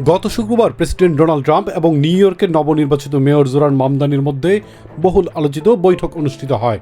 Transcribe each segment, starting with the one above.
গত শুক্রবার president Donald Trump এবং নিউ ইয়র্কের নবনির্বাচিত মেয়র জোরান মামদানির মধ্যে বহুল আলোচিত বৈঠক অনুষ্ঠিত হয়।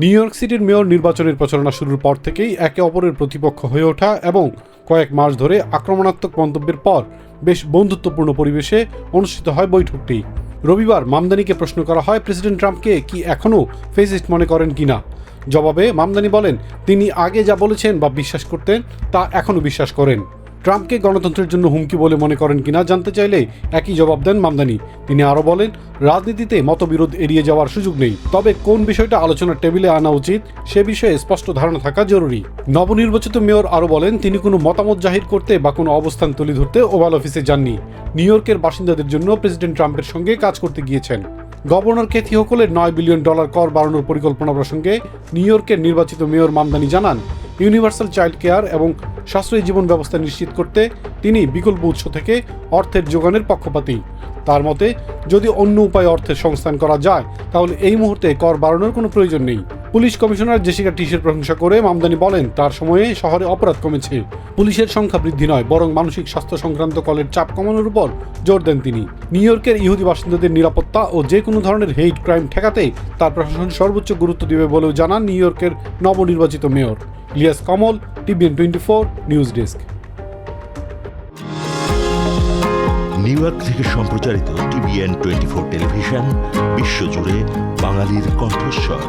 নিউ ইয়র্ক সিটির মেয়র নির্বাচনের প্রচারণা শুরুর পর থেকেই একে অপরের প্রতিপক্ষ হয়ে ওঠা এবং কয়েক মাস ধরে আক্রমণাত্মক মন্তব্যের পর বেশ বন্ধুত্বপূর্ণ পরিবেশে অনুষ্ঠিত হয় বৈঠকটি। রবিবার মামদানিকে প্রশ্ন করা হয়, প্রেসিডেন্ট ট্রাম্পকে কি এখনও ফেসিস্ট মনে করেন কিনা জবাবে মামদানি বলেন, তিনি আগে যা বলেছেন বা বিশ্বাস করতেন, তা এখনও বিশ্বাস করেন। ট্রাম্পকে গণতন্ত্রের জন্য হুমকি বলে মনে করেন কিনা জানতে চাইলে একই জবাব দেন মামদানি। তিনি আরও বলেন, রাজনীতিতে মতবিরোধ এড়িয়ে যাওয়ার সুযোগ নেই। তবে কোন বিষয়টা আলোচনার টেবিলে আনা উচিত, সে বিষয়ে স্পষ্ট ধারণা থাকা জরুরি। নবনির্বাচিত মেয়র আরও বলেন, তিনি কোনো মতামত জাহির করতে বা কোনো অবস্থান তুলে ধরতে ওভাল অফিসে যাননি। নিউ ইয়র্কের বাসিন্দাদের জন্য প্রেসিডেন্ট ট্রাম্পের সঙ্গে কাজ করতে গিয়েছেন। গভর্নর কেথি হোকলের নয় বিলিয়ন ডলার কর বাড়ানোর পরিকল্পনা প্রসঙ্গে নিউ ইয়র্কের নির্বাচিত মেয়র মামদানি জানান ইউনিভার্সাল চাইল্ড কেয়ার এবং সাশ্রয়ী জীবন ব্যবস্থা নিশ্চিত করতে তিনি বিকল্প উৎস থেকে অর্থের যোগানের পক্ষপাতী। তার মতে, যদি অন্য উপায়ে অর্থের সংস্থান করা যায়, তাহলে এই মুহূর্তে কর বাড়ানোর কোনো প্রয়োজন নেই। পুলিশ কমিশনার জেসিকা টিসের প্রশংসা করে মামদানি বলেন, তার সময়ে শহরে অপরাধ কমেছে। পুলিশের সংখ্যা বৃদ্ধি নয়, বরং মানসিক স্বাস্থ্য সংক্রান্ত কলের চাপ কমানোর উপর জোর দেন তিনি। নিউ ইয়র্কের ইহুদি বাসিন্দাদের নিরাপত্তা ও যে কোনো ধরনের হেইট ক্রাইম ঠেকাতে তার প্রশাসন সর্বোচ্চ গুরুত্ব দেবে বলেও জানান নিউ ইয়র্কের নবনির্বাচিত mayor. Ilias Kamal, TVN twenty four, news desk. New York থেকে সম্প্রচারিত টিভিএন টোয়েন্টি ফোর টেলিভিশন, বিশ্বজুড়ে বাঙালির কণ্ঠস্বর।